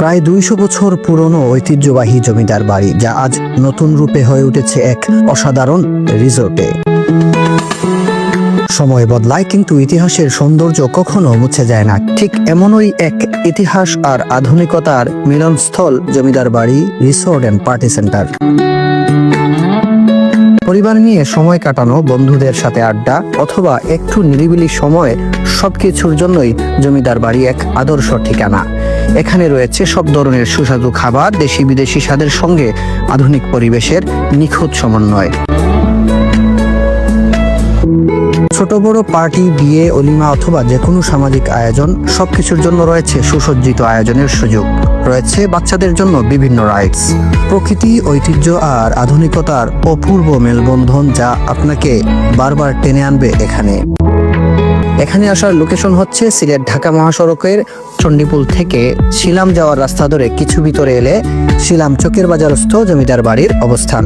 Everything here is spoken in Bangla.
প্রায় দুইশো বছর পুরনো ঐতিহ্যবাহী জমিদার বাড়ি, যা আজ নতুন রূপে হয়ে উঠেছে এক অসাধারণ রিসোর্টে। সময় বদলায়, কিন্তু ইতিহাসের সৌন্দর্য কখনো মুছে যায় না। ঠিক এমনই এক ইতিহাস আর আধুনিকতার মিলনস্থল জমিদার বাড়ি, রিসোর্ট অ্যান্ড পার্টি সেন্টার। পরিবার নিয়ে সময় কাটানো, বন্ধুদের সাথে আড্ডা অথবা একটু নিরিবিলি সময় সবকিছুর জন্যই জমিদার বাড়ি এক আদর্শ ঠিকানা। এখানে রয়েছে সব ধরনের সুস্বাদু খাবার দেশি বিদেশি স্বাদের সঙ্গে আধুনিক পরিবেশের নিখুঁত সমন্বয়। ছোট, বড় পার্টি, বিয়ে, অলিমা অথবা যে কোনো সামাজিক আয়োজন সবকিছুর জন্য রয়েছে সুসজ্জিত আয়োজনের সুযোগ। রয়েছে বাচ্চাদের জন্য বিভিন্ন রাইডস প্রকৃতি, ঐতিহ্য আর আধুনিকতার অপূর্ব মেলবন্ধন যা আপনাকে বারবার টেনে আনবে এখানে। এখানে আসার লোকেশন হচ্ছে সিলেট ঢাকা মহাসড়কের চণ্ডীপুল থেকে শিলাম যাওয়ার রাস্তা ধরে কিছু ভিতরে এলে শিলাম চকের বাজারস্থ জমিদার বাড়ির অবস্থান।